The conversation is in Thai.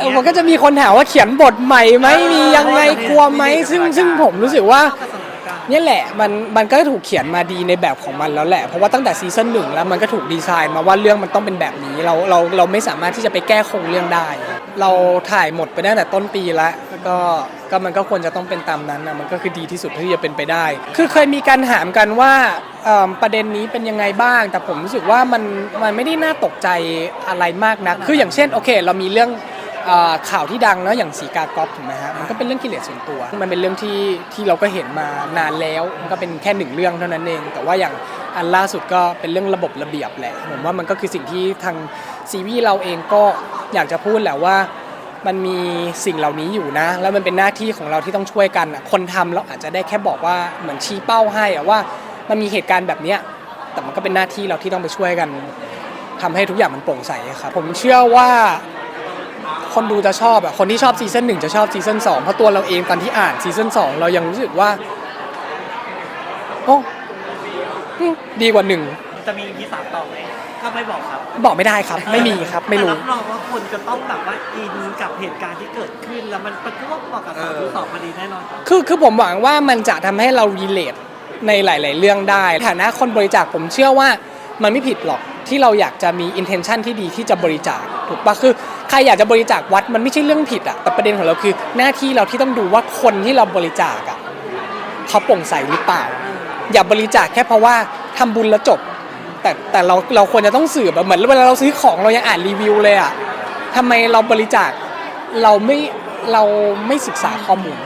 เออมันก็จะมีคนถามว่าเขียนบทใหม่ไหมมียังไงกลัวไหมซึ่งซึ่งผมรู้สึกว่า เนี่ยแหละมันมันก็ถูกเขียนมาดีในแบบของมันแล้วแหละ เพราะว่าตั้งแต่ซีซั่นหนึ่งแล้วมันก็ถูกดีไซน์มาว่าเรื่องมันต้องเป็นแบบนี้เราเราเราไม่สามารถที่จะไปแก้โครงเรื่องได้ เราถ่ายหมดไปตั้งแต่ต้นปีแล้วแล้วก็ก็มันก็ควรจะต้องเป็นตามนั้นนะมันก็คือดีที่สุดที่จะเป็นไปได้ คือเคยมีการถามกันว่าเอิ่มประเด็นนี้เป็นยังไงบ้าง แต่ผมรู้สึกว่ามันมันไม่ได้น่าตกใจอะไรมากนะคืออย่างเช่นโอเค เรามีเรื่องอ่า ข่าวที่ดังเนาะอย่างสีกากอฟถูกไหมฮะมันก็เป็นเรื่องกิเลสส่วนตัว มันเป็นเรื่องที่ที่เราก็เห็นมานานแล้วมันก็เป็นแค่หนึ่งเรื่องเท่านั้นเอง แต่ว่าอย่างอันล่าสุดก็เป็นเรื่องระบบระเบียบแหละผมว่ามันก็คือสิ่งที่ทางซีวีเราเองก็อยากจะพูดแหละว่ามันมีสิ่งเหล่านี้อยู่นะ แล้วมันเป็นหน้าที่ของเราที่ต้องช่วยกันอะคนทำเราอาจจะได้แค่บอกว่าเหมือนชี้เป้าให้อะว่ามันมีเหตุการณ์แบบเนี้ยแต่มันก็เป็นหน้าที่เราที่ต้องไปช่วยกันทำให้ทุกอย่างมันโปร่งใสอะครับผมเชื่อว่า คนดูจะชอบอะคนที่ชอบซีซั่นหนึ่งจะชอบซีซั่นสองเพราะตัวเราเองตอนที่อ่านซีซั่นสองเรายังรู้สึกว่าโอ้อืมดีกว่าหนึ่งจะมีพีสามต่อไหมถ้าไม่บอกครับบอกไม่ได้ครับ ไม่มีครับไม่รู้ แต่รับรองว่าคนจะต้องแบบว่าอินกับเหตุการณ์ที่เกิดขึ้น แล้วมันมันก็เหมาะกับสองดูสองพอดีแน่นอนครับคือคือผมหวังว่ามันจะทำให้เรารีเลทในหลาย ๆ เรื่องได้ฐานะคนบริจาคผมเชื่อว่ามันไม่ผิดหรอก ที่เราอยากจะมี intention ที่ดีที่จะบริจาคถูกปะคือใครอยากจะบริจาควัดมันไม่ใช่เรื่องผิดอะแต่ประเด็นของเราคือ หน้าที่เราที่ต้องดูว่าคนที่เราบริจาคอะเขาโปร่งใสหรือเปล่า อย่าบริจาคแค่เพราะว่าทำบุญแล้วจบ แต่แต่เราเราควรจะต้องสืบอะเหมือนเวลาเราซื้อของเรายังอ่านรีวิวเลยอะทำไมเราบริจาคเราไม่เราไม่ศึกษาข้อมูล